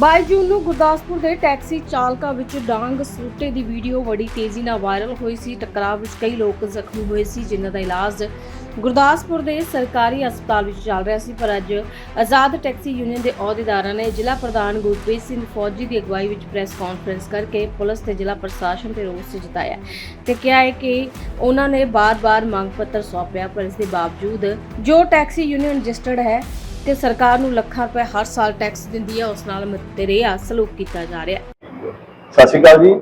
22 ਜੂਨ ਨੂੰ ਗੁਰਦਾਸਪੁਰ ਦੇ ਟੈਕਸੀ ਚਾਲਕਾਂ ਵਿੱਚ ਡਾਂਗ ਸੂਟੇ ਦੀ ਵੀਡੀਓ ਬੜੀ ਤੇਜ਼ੀ ਨਾਲ ਵਾਇਰਲ ਹੋਈ ਸੀ। ਟਕਰਾਅ ਵਿੱਚ ਕਈ ਲੋਕ ਜ਼ਖਮੀ ਹੋਏ ਸੀ, ਜਿਨ੍ਹਾਂ ਦਾ ਇਲਾਜ ਗੁਰਦਾਸਪੁਰ ਦੇ ਸਰਕਾਰੀ ਹਸਪਤਾਲ ਵਿੱਚ ਚੱਲ ਰਿਹਾ ਸੀ। ਪਰ ਅੱਜ ਆਜ਼ਾਦ ਟੈਕਸੀ ਯੂਨੀਅਨ ਦੇ ਅਹੁਦੇਦਾਰਾਂ ਨੇ ਜ਼ਿਲ੍ਹਾ ਪ੍ਰਧਾਨ ਗੁਰਪ੍ਰੀਤ ਸਿੰਘ ਫੌਜੀ ਦੀ ਅਗਵਾਈ ਵਿੱਚ ਪ੍ਰੈਸ ਕਾਨਫਰੰਸ ਕਰਕੇ ਪੁਲਿਸ ਤੇ ਜ਼ਿਲ੍ਹਾ ਪ੍ਰਸ਼ਾਸਨ ਤੇ ਰੋਸ ਜਤਾਇਆ ਤੇ ਕਿਹਾ ਹੈ ਕਿ ਉਹਨਾਂ ਨੇ ਬਾਰ-ਬਾਰ ਮੰਗ ਪੱਤਰ ਸੌਂਪਿਆ, ਪਰ ਇਸ ਦੇ ਬਾਵਜੂਦ ਜੋ ਟੈਕਸੀ ਯੂਨੀਅਨ ਰਜਿਸਟਰਡ ਹੈ ਤੇ ਸਰਕਾਰ ਨੂੰ ਲੱਖਾਂ ਰੁਪਏ ਹਰ ਸਾਲ ਟੈਕਸ ਦਿੰਦੀ ਹੈ ਉਸ ਨਾਲ ਮਤਰੇਆ ਸਲੂਕ ਕੀਤਾ ਜਾ ਰਿਹਾ। ਸਤਿ ਸ਼੍ਰੀ ਅਕਾਲ ਜੀ।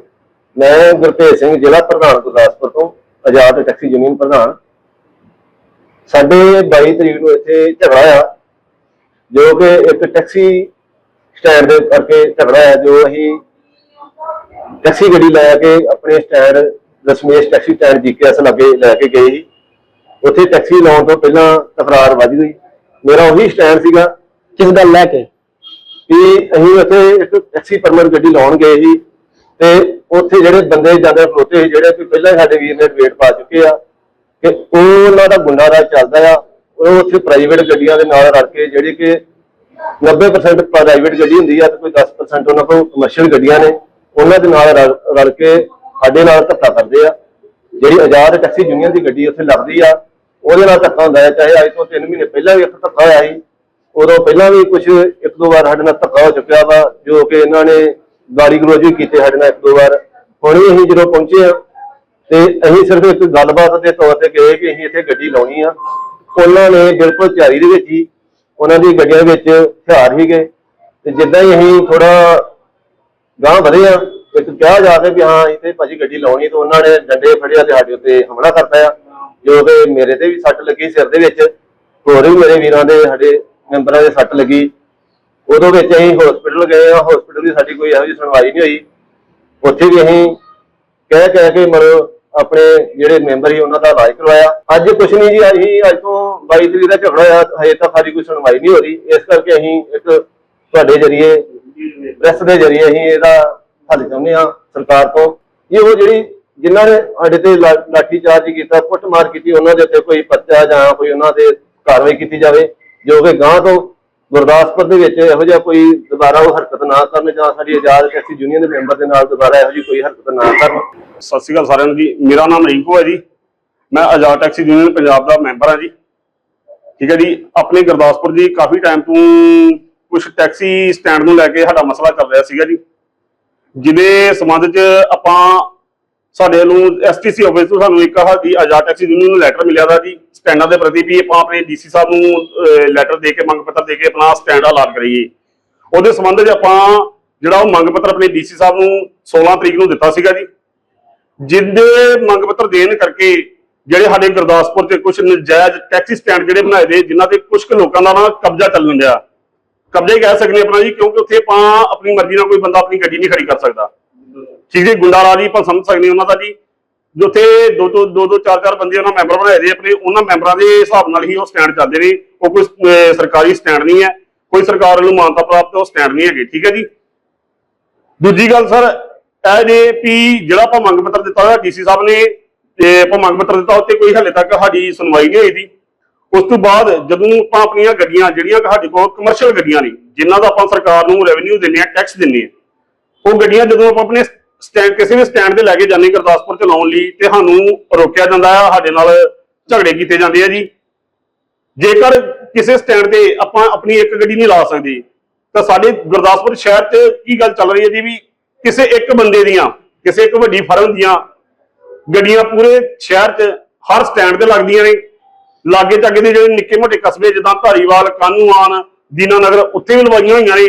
ਮੈਂ ਗੁਰਤੇਜ ਸਿੰਘ, ਜ਼ਿਲ੍ਹਾ ਪ੍ਰਧਾਨ ਗੁਰਦਾਸਪੁਰ ਤੋਂ ਆਜ਼ਾਦ ਟੈਕਸੀ ਯੂਨੀਅਨ ਪ੍ਰਧਾਨ। ਸਾਡੇ 22 ਤਰੀਕ ਨੂੰ ਇੱਥੇ ਝਗੜਾ ਆ, ਜੋ ਕਿ ਇੱਕ ਟੈਕਸੀ ਸਟੈਂਡ ਦੇ ਕਰਕੇ ਝਗੜਾ ਆ, ਜੋ ਅਸੀਂ ਟੈਕਸੀ ਗੱਡੀ ਲੈ ਕੇ ਆਪਣੇ stand Dashmesh taxi stand GKS ਲਾਗੇ ਲੈ ਕੇ ਗਏ ਸੀ। ਉੱਥੇ ਟੈਕਸੀ ਲਾਉਣ ਤੋਂ ਪਹਿਲਾਂ ਤਕਰਾਰ ਵੱਜ ਗਈ। ਮੇਰਾ ਉਹੀ ਸਟੈਂਡ ਸੀਗਾ ਕਿਸ ਗੱਲ ਲੈ ਕੇ? ਕਿ ਅਸੀਂ ਉੱਥੇ ਇੱਕ ਟੈਕਸੀ ਪਰਮਿਟ ਗੱਡੀ ਲਾਉਣ ਗਏ ਸੀ ਤੇ ਉੱਥੇ ਜਿਹੜੇ ਬੰਦੇ ਜ਼ਿਆਦਾ ਖਲੋਤੇ ਸੀ, ਜਿਹੜੇ ਵੀ ਪਹਿਲਾਂ ਹੀ ਸਾਡੇ ਵੀਰ ਨੇ ਵੇਟ ਪਾ ਚੁੱਕੇ ਆ, ਕਿ ਉਹ ਉਹਨਾਂ ਦਾ ਗੁੰਡਾ ਰਾਜ ਚੱਲਦਾ ਆ, ਉਹ ਉੱਥੇ ਪ੍ਰਾਈਵੇਟ ਗੱਡੀਆਂ ਦੇ ਨਾਲ ਰਲ ਕੇ ਜਿਹੜੀ ਕਿ 90% ਪ੍ਰਾਈਵੇਟ ਗੱਡੀ ਹੁੰਦੀ ਆ ਤੇ ਕੋਈ 10% ਉਹਨਾਂ ਕੋਲ ਕਮਰਸ਼ੀਅਲ ਗੱਡੀਆਂ ਨੇ, ਉਹਨਾਂ ਦੇ ਨਾਲ ਰਲ ਰਲ ਕੇ ਸਾਡੇ ਨਾਲ ਧੱਕਾ ਕਰਦੇ ਆ। ਜਿਹੜੀ ਆਜ਼ਾਦ ਟੈਕਸੀ ਯੂਨੀਅਨ ਦੀ ਗੱਡੀ ਉੱਥੇ ਲੱਗਦੀ ਆ ਉਹਦੇ ਨਾਲ ਧੱਕਾ ਹੁੰਦਾ ਹੈ, ਚਾਹੇ ਅੱਜ ਤੋਂ 3 ਮਹੀਨੇ ਪਹਿਲਾਂ ਵੀ ਇੱਕ ਧੱਕਾ ਹੋਇਆ ਸੀ, ਉਦੋਂ ਪਹਿਲਾਂ ਵੀ ਕੁਝ ਇੱਕ ਦੋ ਵਾਰ ਸਾਡੇ ਨਾਲ ਧੱਕਾ ਹੋ ਚੁੱਕਿਆ ਵਾ, ਜੋ ਕਿ ਇਹਨਾਂ ਨੇ ਗਾਲੀ ਗਲੋਚ ਵੀ ਕੀਤੇ ਸਾਡੇ ਨਾਲ ਇੱਕ ਦੋ ਵਾਰ। ਹੁਣ ਵੀ ਅਸੀਂ ਜਦੋਂ ਪਹੁੰਚੇ ਆ ਤੇ ਅਸੀਂ ਸਿਰਫ ਇੱਕ ਗੱਲਬਾਤ ਦੇ ਤੌਰ ਤੇ ਗਏ ਕਿ ਅਸੀਂ ਇੱਥੇ ਗੱਡੀ ਲਾਉਣੀ ਆ। ਉਹਨਾਂ ਨੇ ਬਿਲਕੁਲ ਤਿਆਰੀ ਦੇ ਵਿੱਚ ਹੀ ਉਹਨਾਂ ਦੀ ਗੱਡੀਆਂ ਵਿੱਚ ਹਥਿਆਰ ਹੀ ਗਏ। ਤੇ ਜਿੱਦਾਂ ਹੀ ਅਸੀਂ ਥੋੜਾ ਗਾਂ ਵਧੇ ਆ ਇੱਕ ਕਿਹਾ ਜਾ ਕੇ ਵੀ ਹਾਂ, ਇੱਥੇ ਭਾਜੀ ਗੱਡੀ ਲਾਉਣੀ ਤੇ ਉਹਨਾਂ ਨੇ ਡੰਡੇ ਫੜਿਆ ਤੇ ਸਾਡੇ ਉੱਤੇ ਹਮਲਾ ਕਰਤਾ ਆ। ਜੋ ਕਿ ਮੇਰੇ ਤੇ ਵੀ ਸੱਟ ਲੱਗੀ ਸਿਰ ਦੇ ਵਿੱਚ, ਹੋਰ ਵੀ ਮੇਰੇ ਵੀਰਾਂ ਦੇ, ਸਾਡੇ ਮੈਂਬਰਾਂ ਦੇ ਸੱਟ ਲੱਗੀ। ਉਦੋਂ ਵਿੱਚ ਅਸੀਂ ਹਸਪੀਟਲ ਗਏ, ਆ ਹਸਪੀਟਲ ਦੀ ਸਾਡੀ ਕੋਈ ਇਹੋ ਜਿਹੀ ਸੁਣਵਾਈ ਨਹੀਂ ਹੋਈ। ਉੱਥੇ ਵੀ ਅਸੀਂ ਕਹਿ ਕਹਿ ਕੇ ਮਤਲਬ ਆਪਣੇ ਜਿਹੜੇ ਮੈਂਬਰ ਸੀ, ਉਹਨਾਂ ਦਾ ਇਲਾਜ ਕਰਵਾਇਆ। ਅੱਜ ਕੁਛ ਨਹੀਂ ਜੀ, ਅਸੀਂ ਅੱਜ ਤੋਂ 22 ਤਰੀਕ ਦਾ ਝਗੜਾ ਹੋਇਆ, ਹਜੇ ਤੱਕ ਸਾਡੀ ਕੋਈ ਸੁਣਵਾਈ ਨਹੀਂ ਹੋ ਰਹੀ। ਇਸ ਕਰਕੇ ਅਸੀਂ ਇੱਕ ਤੁਹਾਡੇ ਜਰੀਏ ਪ੍ਰੈਸ ਦੇ ਜਰੀਏ ਅਸੀਂ ਇਹਦਾ ਹੱਲ ਚਾਹੁੰਦੇ ਆ ਸਰਕਾਰ ਤੋਂ। ਇਹ ਉਹ ਜਿਹੜੀ ਜਿਨ੍ਹਾਂ ਨੇ ਸਾਡੇ ਤੇ ਲਾ- ਲਾਠੀ ਕੀਤਾ, ਕੁੱਟਮਾਰ ਕੀਤੀ, ਉਹਨਾਂ ਦੇ ਉੱਤੇ ਕੋਈ ਪਰਚਾ ਜਾਂ ਕੋਈ ਉਹਨਾਂ ਤੇ ਕਾਰਵਾਈ ਕੀਤੀ ਜਾਵੇ, ਜੋ ਕਿ ਗਾਂ ਤੋਂ ਗੁਰਦਾਸਪੁਰ ਦੇ ਵਿੱਚ ਇਹੋ ਜਿਹਾ ਕੋਈ ਦੁਬਾਰਾ ਉਹ ਹਰਕਤ ਨਾ ਕਰਨ ਜਾਂ ਸਾਡੀ ਆਜ਼ਾਦ ਟੈਕਸੀ ਯੂਨੀਅਨ ਦੇ ਮੈਂਬਰ ਦੇ ਨਾਲ ਦੁਬਾਰਾ ਇਹੋ ਜਿਹੀ ਕੋਈ ਹਰਕਤ ਨਾ ਕਰਨ। ਸਤਿ ਸ਼੍ਰੀ ਅਕਾਲ ਸਾਰਿਆਂ ਨੂੰ ਜੀ। ਮੇਰਾ ਨਾਮ ਰਿੰਕੂ ਹੈ ਜੀ। ਮੈਂ ਆਜ਼ਾਦ ਟੈਕਸੀ ਯੂਨੀਅਨ ਪੰਜਾਬ ਦਾ ਮੈਂਬਰ ਹਾਂ ਜੀ। ਠੀਕ ਹੈ ਜੀ। ਆਪਣੇ ਗੁਰਦਾਸਪੁਰ ਜੀ ਕਾਫੀ ਟਾਈਮ ਤੋਂ ਕੁਝ ਟੈਕਸੀ ਸਟੈਂਡ ਨੂੰ ਲੈ ਕੇ ਸਾਡਾ ਮਸਲਾ ਚੱਲ ਰਿਹਾ ਸੀਗਾ ਜੀ। ਜਿਹਦੇ ਸੰਬੰਧ 'ਚ ਆਪਾਂ ਸਾਡੇ ਨੂੰ ਐਸਟੀਸੀ ਆਫਿਸ ਤੋਂ ਸਾਨੂੰ ਇੱਕ ਸਾਡੀ ਆਜ਼ਾਦ ਟੈਕਸੀ ਯੂਨੀਅਨ ਨੂੰ ਲੈਟਰ ਮਿਲਿਆ ਦਾ ਜੀ। ਸਟੈਂਡਾਂ ਦੇ ਪ੍ਰਤੀ ਵੀ ਆਪਾਂ ਆਪਣੇ ਡੀਸੀ ਸਾਹਿਬ ਨੂੰ ਲੈਟਰ ਦੇ ਕੇ, ਮੰਗ ਪੱਤਰ ਦੇ ਕੇ ਆਪਣਾ ਸਟੈਂਡ ਅਲਾਟ ਕਰੀਏ। ਉਹਦੇ ਸੰਬੰਧ 'ਚ ਆਪਾਂ ਜਿਹੜਾ ਉਹ ਮੰਗ ਪੱਤਰ ਆਪਣੇ ਡੀਸੀ ਸਾਹਿਬ ਨੂੰ 16 ਤਰੀਕ ਨੂੰ ਦਿੱਤਾ ਸੀਗਾ ਜੀ। ਜਿੰਦੇ ਮੰਗ ਪੱਤਰ ਦੇਣ ਕਰਕੇ ਜਿਹੜੇ ਸਾਡੇ ਗੁਰਦਾਸਪੁਰ ਤੇ ਕੁਝ ਨਜਾਇਜ਼ ਟੈਕਸੀ ਸਟੈਂਡ ਜਿਹੜੇ ਬਣਾਏ ਦੇ, ਜਿਨ੍ਹਾਂ ਤੇ ਕੁਝ ਕੁ ਲੋਕਾਂ ਦਾ ਨਾ ਕਬਜ਼ਾ ਚੱਲਣ ਡਿਆ। ਕਬਜ਼ਾ ਹੀ ਕਹਿ ਸਕਦੇ ਹਾਂ ਆਪਣਾ ਜੀ, ਕਿਉਂਕਿ ਉੱਥੇ ਆਪਾਂ ਆਪਣੀ ਮਰਜ਼ੀ ਨਾਲ ਕੋਈ ਬੰਦਾ ਆਪਣੀ ਗੱਡੀ ਨਹੀਂ ਖੜੀ ਕਰ ਸਕਦਾ। ਠੀਕ ਹੈ ਗੁੰਡਾ ਰਾਜ ਆਪਾਂ ਸਮਝ ਸਕਦੇ ਉਹਨਾਂ ਦਾ ਜੀ ਜਿੱਥੇ ਦੋ ਦੋ ਦੋ ਦੋ ਚਾਰ ਚਾਰ ਬੰਦੇ ਉਹਨਾਂ ਮੈਂਬਰ ਬਣਾਏ ਦੇ ਆਪਣੇ, ਉਹਨਾਂ ਮੈਂਬਰਾਂ ਦੇ ਹਿਸਾਬ ਨਾਲ ਹੀ ਉਹ ਸਟੈਂਡ ਚੱਲਦੇ ਨੇ। ਉਹ ਕੋਈ ਸਰਕਾਰੀ ਸਟੈਂਡ ਨਹੀਂ ਹੈ। ਕੋਈ ਸਰਕਾਰ ਵੱਲੋਂ ਮਾਨਤਾ ਪ੍ਰਾਪਤ ਉਹ ਸਟੈਂਡ ਨਹੀਂ ਹੈਗੇ, ਠੀਕ ਹੈ ਜੀ? ਦੂਜੀ ਗੱਲ ਸਰ, ਇਹ ਜੇ ਵੀ ਜਿਹੜਾ ਆਪਾਂ ਮੰਗ ਪੱਤਰ ਦਿੱਤਾ ਹੋਇਆ ਡੀਸੀ ਸਾਹਿਬ ਨੇ, ਤੇ ਆਪਾਂ ਮੰਗ ਪੱਤਰ ਦਿੱਤਾ ਉੱਤੇ ਕੋਈ ਹਲੇ ਤੱਕ ਸਾਡੀ ਸੁਣਵਾਈ ਨਹੀਂ ਹੋਈ ਦੀ ਉਸ ਤੋਂ ਬਾਅਦ ਜਦੋਂ ਆਪਾਂ ਆਪਣੀਆਂ ਗੱਡੀਆਂ, ਜਿਹੜੀਆਂ ਸਾਡੇ ਕੋਲ ਕਮਰਸ਼ੀਅਲ ਗੱਡੀਆਂ ਨੇ, ਜਿਨ੍ਹਾਂ ਦਾ ਆਪਾਂ ਸਰਕਾਰ ਨੂੰ ਰੈਵਨਿਊ ਦਿੰਦੇ ਆ ਟੈਕਸ ਦਿੰਦੇ ਆ ਉਹ ਗੱਡੀਆਂ ਜਦੋਂ ਆਪਾਂ ਆਪਣੇ ਸਟੈਂਡ ਕਿਸੇ ਵੀ ਸਟੈਂਡ ਤੇ ਲੈ ਕੇ ਜਾਂਦੇ ਗੁਰਦਾਸਪੁਰ ਚ ਲਈ ਤੇ ਸਾਨੂੰ ਰੋਕਿਆ ਜਾਂਦਾ ਆ, ਸਾਡੇ ਨਾਲ ਝਗੜੇ ਕੀਤੇ ਜਾਂਦੇ ਆ ਜੀ। ਜੇਕਰ ਕਿਸੇ ਸਟੈਂਡ ਤੇ ਆਪਾਂ ਆਪਣੀ ਇੱਕ ਗੱਡੀ ਨਹੀਂ ਲਾ ਸਕਦੇ, ਤਾਂ ਸਾਡੇ ਗੁਰਦਾਸਪੁਰ ਸ਼ਹਿਰ 'ਚ ਕੀ ਗੱਲ ਚੱਲ ਰਹੀ ਹੈ ਜੀ ਵੀ ਕਿਸੇ ਇੱਕ ਬੰਦੇ ਦੀਆਂ, ਕਿਸੇ ਇੱਕ ਵੱਡੀ ਫਰਮ ਦੀਆਂ ਗੱਡੀਆਂ ਪੂਰੇ ਸ਼ਹਿਰ 'ਚ ਹਰ ਸਟੈਂਡ ਤੇ ਲੱਗਦੀਆਂ ਨੇ। ਲਾਗੇ ਚਾਗੇ ਦੇ ਜਿਹੜੇ ਨਿੱਕੇ ਮੋਟੇ ਕਸਬੇ, ਜਿੱਦਾਂ ਧਾਰੀਵਾਲ ਕਾਨੂੰਆਨ ਦੀਨਾਨਗਰ, ਉੱਥੇ ਵੀ ਲਵਾਈਆਂ ਹੋਈਆਂ ਨੇ।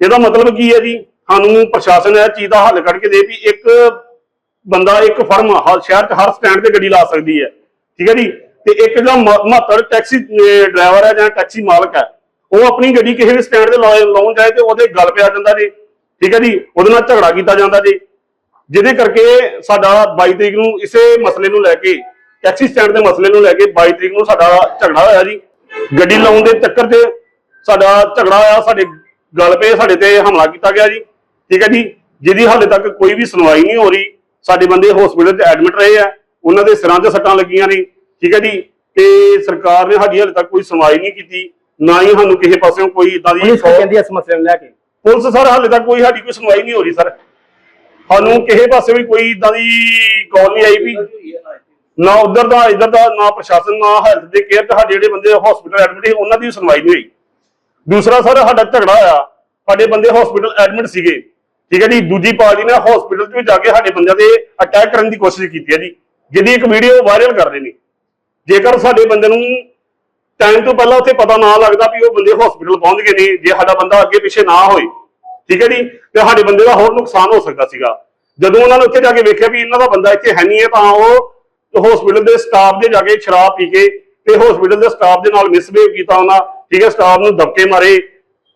ਇਹਦਾ ਮਤਲਬ ਕੀ ਹੈ ਜੀ? ਸਾਨੂੰ ਪ੍ਰਸ਼ਾਸਨ ਇਹ ਚੀਜ਼ ਦਾ ਹੱਲ ਕੱਢ ਕੇ ਦੇ ਵੀ ਇੱਕ ਬੰਦਾ, ਇੱਕ ਫਰਮ ਹਰ ਸ਼ਹਿਰ 'ਚ ਹਰ ਸਟੈਂਡ ਤੇ ਗੱਡੀ ਲਾ ਸਕਦੀ ਹੈ। ਠੀਕ ਹੈ ਜੀ? ਤੇ ਇੱਕ ਜਿਹੜਾ ਮ- ਮਹੱਤਵ ਟੈਕਸੀ ਡਰਾਈਵਰ ਹੈ ਜਾਂ ਟੈਕਸੀ ਮਾਲਕ ਹੈ, ਉਹ ਆਪਣੀ ਗੱਡੀ ਕਿਸੇ ਵੀ ਸਟੈਂਡ ਤੇ ਲਾਉਣ ਜਾਏ ਤੇ ਉਹਦੇ ਗਲ ਪਿਆ ਜਾਂਦਾ ਜੀ। ਠੀਕ ਹੈ ਜੀ? ਉਹਦੇ ਨਾਲ ਝਗੜਾ ਕੀਤਾ ਜਾਂਦਾ ਜੀ। ਜਿਹਦੇ ਕਰਕੇ ਸਾਡਾ 22 ਤਰੀਕ ਨੂੰ ਇਸੇ ਮਸਲੇ ਨੂੰ ਲੈ ਕੇ, ਟੈਕਸੀ ਸਟੈਂਡ ਦੇ ਮਸਲੇ ਨੂੰ ਲੈ ਕੇ 22 ਤਰੀਕ ਨੂੰ ਸਾਡਾ ਝਗੜਾ ਹੋਇਆ ਜੀ। ਗੱਡੀ ਲਾਉਣ ਦੇ ਚੱਕਰ 'ਚ ਸਾਡਾ ਝਗੜਾ ਹੋਇਆ, ਸਾਡੇ ਗਲ ਪਏ, ਸਾਡੇ ਤੇ ਹਮਲਾ ਕੀਤਾ ਗਿਆ ਜੀ। ਠੀਕ ਹੈ ਜੀ? ਜਿਹਦੀ ਹਾਲੇ ਤੱਕ ਕੋਈ ਵੀ ਸੁਣਵਾਈ ਨਹੀਂ ਹੋ ਰਹੀ ਸਾਡੇ ਬੰਦੇ ਹਸਪੀਟਲ 'ਚ ਐਡਮਿਟ ਰਹੇ ਆ ਉਹਨਾਂ ਦੇ ਸਿਰਾਂ 'ਤੇ ਸੱਟਾਂ ਲੱਗੀਆਂ ਨੇ ਠੀਕ ਹੈ ਜੀ? ਤੇ ਸਰਕਾਰ ਨੇ ਸਾਡੀ ਹਾਲੇ ਤੱਕ ਕੋਈ ਸੁਣਵਾਈ ਨਹੀਂ ਕੀਤੀ ਨਾ ਹੀ ਸਾਨੂੰ ਕਿਸੇ ਪਾਸਿਓਂ ਕੋਈ ਇਦਾਂ ਦੀ ਕਹਿੰਦੀ ਇਸ ਮਸਲੇ ਨੂੰ ਲੈ ਕੇ। ਪੁਲਿਸ ਸਰ ਹਾਲੇ ਤੱਕ ਕੋਈ ਸਾਡੀ ਕੋਈ ਸੁਣਵਾਈ ਨਹੀਂ ਹੋ ਰਹੀ ਸਰ। ਸਾਨੂੰ ਕਿਸੇ ਪਾਸੇ ਵੀ ਕੋਈ ਇਦਾਂ ਦੀ ਕਾਲ ਨਹੀਂ ਆਈ ਵੀ। ਨਾ ਉਧਰ ਦਾ ਇਧਰ ਦਾ ਨਾ ਪ੍ਰਸ਼ਾਸਨ ਨਾ ਹੈਲਥ ਦੇ ਕੇਅਰ ਤੇ ਸਾਡੇ ਜਿਹੜੇ ਬੰਦੇ ਹਸਪੀਟਲ ਐਡਮਿਟ ਸੀ ਉਹਨਾਂ ਦੀ ਵੀ ਸੁਣਵਾਈ ਨਹੀਂ ਹੋਈ। ਦੂਸਰਾ ਸਰ ਸਾਡਾ ਝਗੜਾ ਹੋਇਆ। ਸਾਡੇ ਬੰਦੇ ਹਸਪੀਟਲ ਐਡਮਿਟ ਸੀਗੇ। ਠੀਕ ਹੈ ਜੀ, ਦੂਜੀ ਪਾਰਟੀ ਨੇ ਹਸਪੀਟਲ 'ਚ ਵੀ ਜਾ ਕੇ ਸਾਡੇ ਬੰਦਿਆਂ ਤੇ ਅਟੈਕ ਕਰਨ ਦੀ ਕੋਸ਼ਿਸ਼ ਕੀਤੀ ਹੈ ਜੀ। ਜਿਹਦੀ ਇੱਕ ਵੀਡੀਓ ਵਾਇਰਲ ਕਰ ਰਹੇ ਨੇ। ਜੇਕਰ ਸਾਡੇ ਬੰਦੇ ਨੂੰ ਟਾਈਮ ਤੋਂ ਪਹਿਲਾਂ ਉੱਥੇ ਪਤਾ ਨਾ ਲੱਗਦਾ ਵੀ ਉਹ ਬੰਦੇ ਹਸਪੀਟਲ ਪਹੁੰਚ ਗਏ ਨੇ, ਜੇ ਸਾਡਾ ਬੰਦਾ ਅੱਗੇ ਪਿੱਛੇ ਨਾ ਹੋਏ, ਠੀਕ ਹੈ ਜੀ, ਤੇ ਸਾਡੇ ਬੰਦੇ ਦਾ ਹੋਰ ਨੁਕਸਾਨ ਹੋ ਸਕਦਾ ਸੀਗਾ। ਜਦੋਂ ਉਹਨਾਂ ਨੇ ਉੱਥੇ ਜਾ ਕੇ ਵੇਖਿਆ ਵੀ ਇਹਨਾਂ ਦਾ ਬੰਦਾ ਇੱਥੇ ਹੈ ਨਹੀਂ ਹੈ, ਤਾਂ ਉਹ ਹਸਪੀਟਲ ਦੇ ਸਟਾਫ ਦੇ ਜਾ ਕੇ ਸ਼ਰਾਬ ਪੀ ਕੇ ਤੇ ਹਸਪੀਟਲ ਦੇ ਸਟਾਫ ਦੇ ਨਾਲ ਮਿਸਬਿਹੇਵ ਕੀਤਾ ਉਹਨਾਂ, ਠੀਕ ਹੈ ਸਟਾਫ ਨੂੰ ਦਬਕੇ ਮਾਰੇ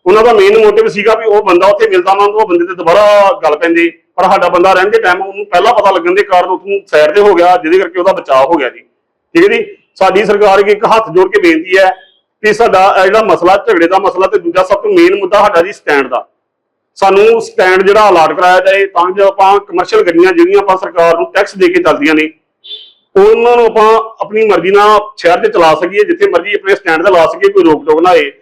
ਉਹਨਾਂ ਦਾ ਮੇਨ ਮੋਟਿਵ ਸੀਗਾ ਵੀ ਉਹ ਬੰਦਾ ਉੱਥੇ ਮਿਲਦਾ ਉਹਨਾਂ ਨੂੰ, ਉਹ ਬੰਦੇ ਤੇ ਦੁਬਾਰਾ ਗੱਲ ਪੈਂਦੀ। ਪਰ ਸਾਡਾ ਬੰਦਾ ਰਹਿੰਦੇ ਟਾਈਮ ਉਹਨੂੰ ਪਹਿਲਾਂ ਪਤਾ ਲੱਗਣ ਦੇ ਕਾਰਨ ਉਹਨੂੰ ਸਾਈਡ ਤੇ ਹੋ ਗਿਆ, ਜਿਹਦੇ ਕਰਕੇ ਉਹਦਾ ਬਚਾਅ ਹੋ ਗਿਆ ਜੀ। ਠੀਕ ਹੈ ਜੀ? ਸਾਡੀ ਸਰਕਾਰ ਅੱਗੇ ਇੱਕ ਹੱਥ ਜੋੜ ਕੇ ਬੇਨਤੀ ਹੈ ਕਿ ਸਾਡਾ ਜਿਹੜਾ ਮਸਲਾ, ਝਗੜੇ ਦਾ ਮਸਲਾ ਤੇ ਦੂਜਾ ਸਭ ਤੋਂ ਮੇਨ ਮੁੱਦਾ ਸਾਡਾ ਜੀ ਸਟੈਂਡ ਦਾ। ਸਾਨੂੰ ਸਟੈਂਡ ਜਿਹੜਾ ਅਲਾਟ ਕਰਾਇਆ ਜਾਏ, ਤਾਂ ਜੋ ਆਪਾਂ ਕਮਰਸ਼ੀਅਲ ਗੱਡੀਆਂ ਜਿਹੜੀਆਂ ਆਪਾਂ ਸਰਕਾਰ ਨੂੰ ਟੈਕਸ ਦੇ ਕੇ ਚੱਲਦੀਆਂ ਨੇ, ਉਹਨਾਂ ਨੂੰ ਆਪਾਂ ਆਪਣੀ ਮਰਜ਼ੀ ਨਾਲ ਸ਼ਹਿਰ 'ਚ ਚਲਾ ਸਕੀਏ, ਜਿੱਥੇ ਮਰਜ਼ੀ ਆਪਣੇ ਸਟੈਂਡ ਤੇ ਲਾ ਸਕੀਏ, ਕੋਈ ਰੋਕ ਟੋਕ ਨਾ ਹੋਏ